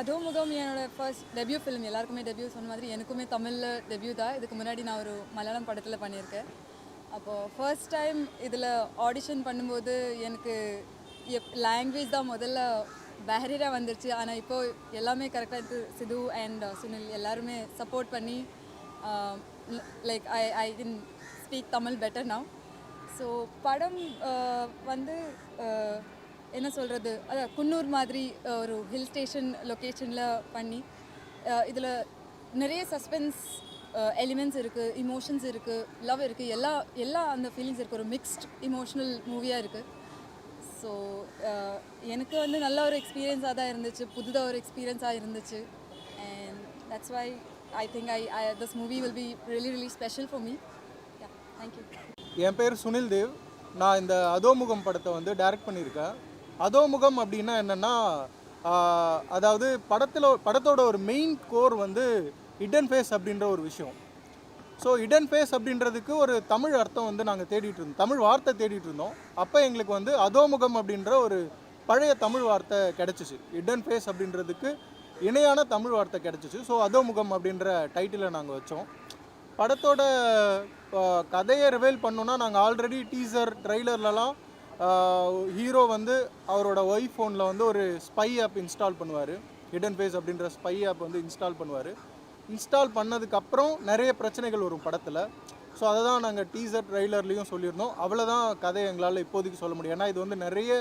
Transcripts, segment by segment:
அதோ முகம் என்னோட ஃபர்ஸ்ட் டெபியூ ஃபிலிம் எல்லாருக்குமே டெபியூ சொன்ன மாதிரி எனக்குமே தமிழில் டெபியூ தான். இதுக்கு முன்னாடி நான் ஒரு மலையாளம் படத்தில் பண்ணியிருக்கேன். அப்போது ஃபர்ஸ்ட் டைம் இதில் ஆடிஷன் பண்ணும்போது எனக்கு எப் லாங்குவேஜ் தான் முதல்ல பேரியராக வந்துருச்சு. ஆனால் இப்போது எல்லாமே கரெக்டாக இது சிது அண்ட் சுனில் எல்லாருமே சப்போர்ட் பண்ணி like I I can speak Tamil better now so படம் வந்து என்ன சொல்கிறது அதான் குன்னூர் மாதிரி ஒரு ஹில் ஸ்டேஷன் லொக்கேஷனில் பண்ணி இதில் நிறைய சஸ்பென்ஸ் எலிமெண்ட்ஸ் இருக்குது இமோஷன்ஸ் இருக்குது லவ் இருக்குது எல்லா எல்லா அந்த ஃபீலிங்ஸ் இருக்குது ஒரு மிக்ஸ்ட் இமோஷ்னல் மூவியாக இருக்குது ஸோ எனக்கு வந்து நல்ல ஒரு எக்ஸ்பீரியன்ஸாக தான் இருந்துச்சு புதுதாக ஒரு எக்ஸ்பீரியன்ஸாக இருந்துச்சு. And that's why I think I I this movie will be really really special for me thank you என் பேர் சுனில் தேவ். நான் இந்த அதோமுகம் படத்தை வந்து டைரக்ட் பண்ணியிருக்கேன். அதோமுகம் அப்படின்னா என்னென்னா அதாவது படத்தில் படத்தோட ஒரு மெயின் கோர் வந்து ஹிடன் ஃபேஸ் அப்படின்ற ஒரு விஷயம். ஸோ ஹிடன் ஃபேஸ் அப்படின்றதுக்கு ஒரு தமிழ் அர்த்தம் வந்து நாங்கள் தேடிட்டு இருந்தோம். தமிழ் வார்த்தை தேடிட்டு இருந்தோம். அப்போ எங்களுக்கு வந்து அதோமுகம் அப்படின்ற ஒரு பழைய தமிழ் வார்த்தை கிடச்சிச்சு. ஹிடன் ஃபேஸ் அப்படின்றதுக்கு இணையான தமிழ் வார்த்தை கிடச்சிச்சு. ஸோ அதோமுகம் அப்படின்ற டைட்டிலை நாங்கள் வச்சோம். படத்தோட கதையை ரிவைல் பண்ணோன்னா நாங்கள் ஆல்ரெடி டீசர் ட்ரெய்லர்லலாம் ஹீரோ வந்து அவரோட ஒய்ஃப் ஃபோனில் வந்து ஒரு ஸ்பை ஆப் இன்ஸ்டால் பண்ணுவார். ஹிடன் ஃபேஸ் அப்படின்ற ஸ்பை ஆப் வந்து இன்ஸ்டால் பண்ணுவார். இன்ஸ்டால் பண்ணதுக்கப்புறம் நிறைய பிரச்சனைகள் வரும் படத்தில். ஸோ அதை தான் நாங்கள் டீசர் ட்ரைலர்லேயும் சொல்லியிருந்தோம். அவ்வளோதான் கதை எங்களால் இப்போதைக்கு சொல்ல முடியும். ஏன்னா இது வந்து நிறைய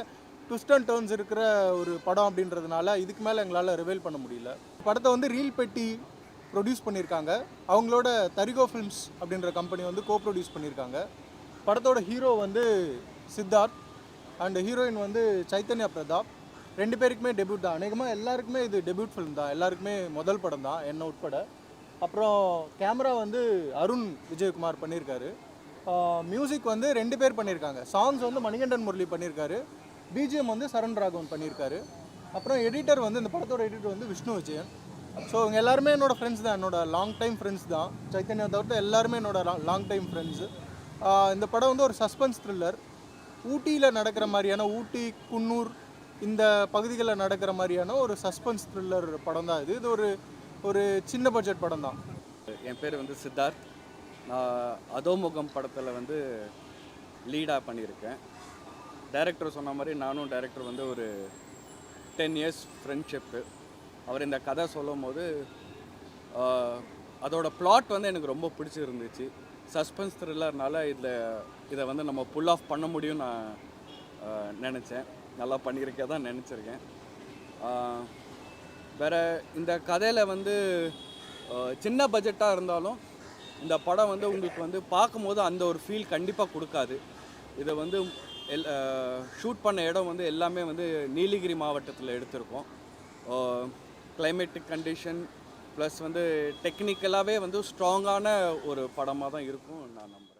ட்விஸ்ட் அண்ட் டேர்ன்ஸ் இருக்கிற ஒரு படம் அப்படின்றதுனால இதுக்கு மேலே எங்களால் ரிவைல் பண்ண முடியல. படத்தை வந்து ரீல் பெட்டி ப்ரொடியூஸ் பண்ணியிருக்காங்க. அவங்களோட தரிகோ ஃபிலிம்ஸ் அப்படின்ற கம்பெனி வந்து கோ ப்ரொடியூஸ் பண்ணியிருக்காங்க. படத்தோட ஹீரோ வந்து சித்தார்த். அண்ட் ஹீரோயின் வந்து சைத்தன்யா பிரதாப். ரெண்டு பேருக்குமே டெபியூட் தான். அநேகமாக எல்லாருக்குமே இது டெபியூட் ஃபிலிம் தான். எல்லாருக்குமே முதல் படம் தான் என்ன உட்பட. அப்புறம் கேமரா வந்து அருண் விஜயகுமார் பண்ணியிருக்காரு. மியூசிக் வந்து ரெண்டு பேர் பண்ணியிருக்காங்க. சாங்ஸ் வந்து மணிகண்டன் முரளி பண்ணியிருக்காரு. பிஜிஎம் வந்து சரண் ராகவன் பண்ணியிருக்காரு. அப்புறம் எடிட்டர் வந்து இந்த படத்தோட எடிட்டர் வந்து விஷ்ணு விஜயன். ஸோ இவங்க எல்லாருமே என்னோட ஃப்ரெண்ட்ஸ் தான். என்னோட லாங் டைம் ஃப்ரெண்ட்ஸ் தான். சைத்தன்யா தவிர்த்து எல்லாருமே என்னோட லாங் டைம் ஃப்ரெண்ட்ஸு இந்த படம் வந்து ஒரு சஸ்பென்ஸ் த்ரில்லர் ஊட்டியில் நடக்கிற மாதிரியான ஊட்டி குன்னூர் இந்த பகுதிகளில் நடக்கிற மாதிரியான ஒரு சஸ்பென்ஸ் த்ரில்லர் படம் தான் இது. இது ஒரு ஒரு சின்ன பட்ஜெட் படம் தான். என் பேர் வந்து சித்தார்த். நான் அதோமுகம் படத்தில் வந்து லீடாக பண்ணியிருக்கேன். டைரக்டர் சொன்ன மாதிரி நானும் டைரக்டர் வந்து ஒரு டென் இயர்ஸ் ஃப்ரெண்ட்ஷிப்பு அவர் இந்த கதை சொல்லும் போது அதோடய ப்ளாட் பிளாட் வந்து எனக்கு ரொம்ப பிடிச்சிருந்துச்சு. சஸ்பென்ஸ் த்ரில்லர்னால இதில் இதை வந்து நம்ம புல் ஆஃப் பண்ண முடியும்னு நான் நினச்சேன். நல்லா பண்ணியிருக்க தான் நினச்சிருக்கேன். வேறு இந்த கதையில் வந்து சின்ன பட்ஜெட்டாக இருந்தாலும் இந்த படம் வந்து உங்களுக்கு வந்து பார்க்கும்போது அந்த ஒரு ஃபீல் கண்டிப்பாக கொடுக்காது. இதை வந்து எல் ஷூட் பண்ண இடம் வந்து எல்லாமே வந்து நீலகிரி மாவட்டத்தில் எடுத்திருக்கோம். கிளைமேட்டிக் கண்டிஷன் ப்ளஸ் வந்து டெக்னிக்கலாகவே வந்து ஸ்ட்ராங்கான ஒரு படமாக தான் இருக்கும் நான் நம்புறேன்.